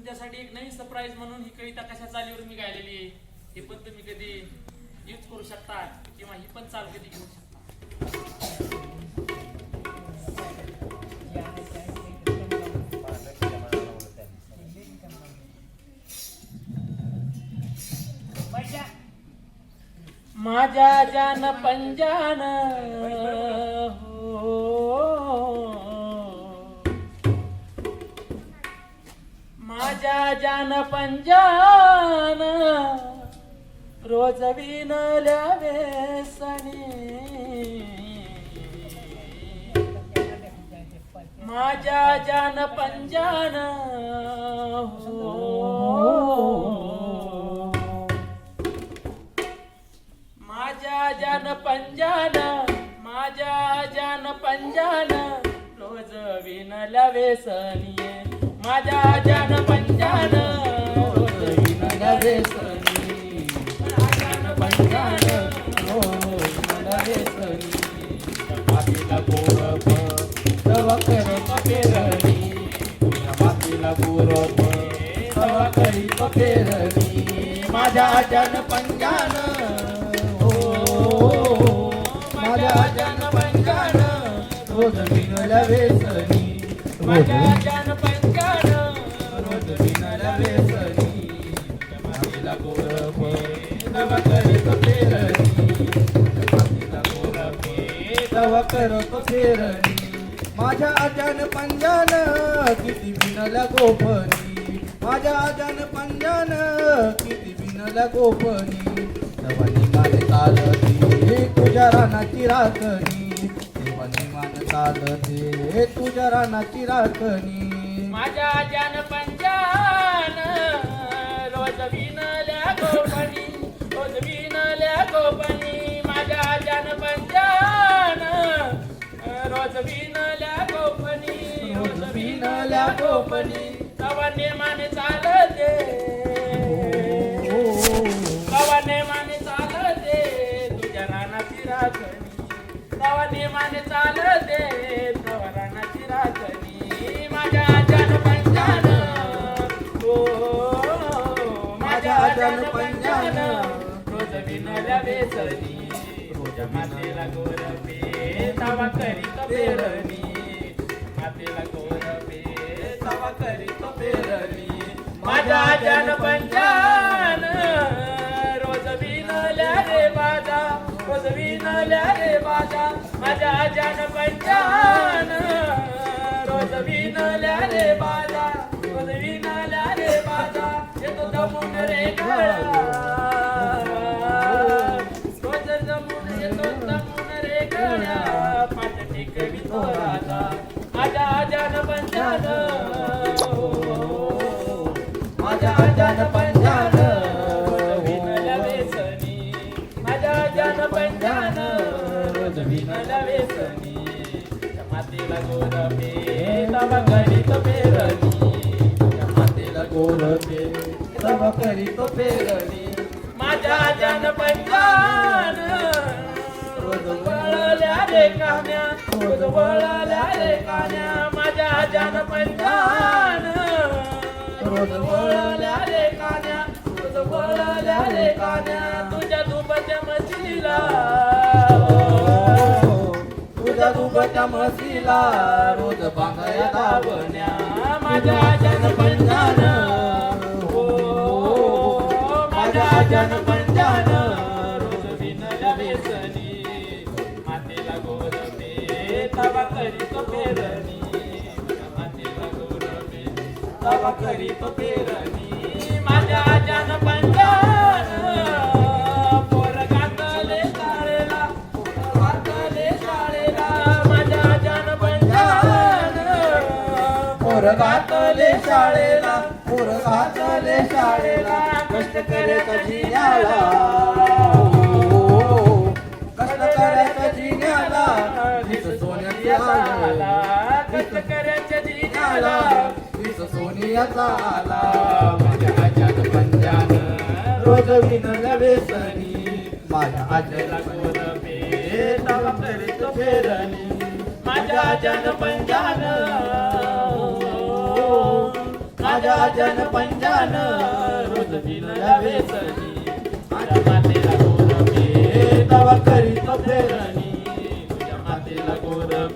तुमच्यासाठी एक नवीन सरप्राईज म्हणून ही कविता कशा चालीवर मी गायलेली आहे हे पण तुम्ही कधी यूज करू शकता किंवा ही पण चाल कधी घेऊ शकता. माझ्या जान पंजान हो. माझ्या जान पंजान रोज विनल्या वेसणी माझ्या जान पंजान हो. माझ्या जान पंजान माझ्या जान पंजान रोज विनल्या वेसनी माझ्या माझ्या जन पंजान हो माझ्या जन पंजान रोज विनल्या वेसनी. माझ्या जन पंजान रोज विनल्या वेसनी तव फेरणी माझ्या आजान पंजान किती बिनल्या गोपनी. माझ्या आजान पंजान किती बिनल्या गोपनी. तवानी मान चालते तुझ्या रानाची राखणी. देवानी मान चालते तुझ्या रानाची राखणी. माझ्या अजान पंजान रोज विनल्या गोपणी रोज विनल्या गोपणी तवा नेमाने चालते तवा नेमाने चालते. तुझ्या रानाची राखणी तवा नेमाने चालते. तवा रानाची राखणी माझ्या जन पंजान. हो माझ्या जन पंजान. रोज विनल्या बेसनी. रोज मातेला गोरपे तवा करीत पेरणी मातेला गोरपे तवा करीत पेरणी. माझ्या जन पंचान रोज विनल्या रे बाजा रोज विनल्या रे बाजा. माझ्या जन पंजान रोज विनल्या रे बाजा. माझ्या जन पंजान माझ्या जन पंजान विनल्या वेसनी माझ्या जन पंजान रोज वेसनी मातीला तवा करीत पेरणी. मातेला गोरपे तव करीतो पेरणी. माझ्या जन पंजान रोज वळल्या रे कान्या खुद वळल्या रे कान्या माझ्या जन पंजान रोज वळल्या रे कान्या खुद वळल्या रे कान्या तुझ्या दुबत्या मशीला तुझ्या दुबच्या म्हशीला रोज बांगया दाबण्या माझ्या जन पंजान हो माझ्या जन करीत पेरणी मातेला गोरपे तवा करीत पेरणी माझ्या जन पंजान पोर घातले शाळेला पोर घातले शाळेला माझ्या जन पंजान पोर घातले शाळेला पोर घातले शाळेला कष्ट करे कधी आला आला कष्ट करायच्या वीस सोनियाचा आला माझ्या आजात पंजान रोज विनल्या वेसनी माझ्या आजाला करीत माझ्या जन पंजान माझ्या अजन पंजान रोज विणल्या वेसनी माझ्या मातेला करीत फेरणी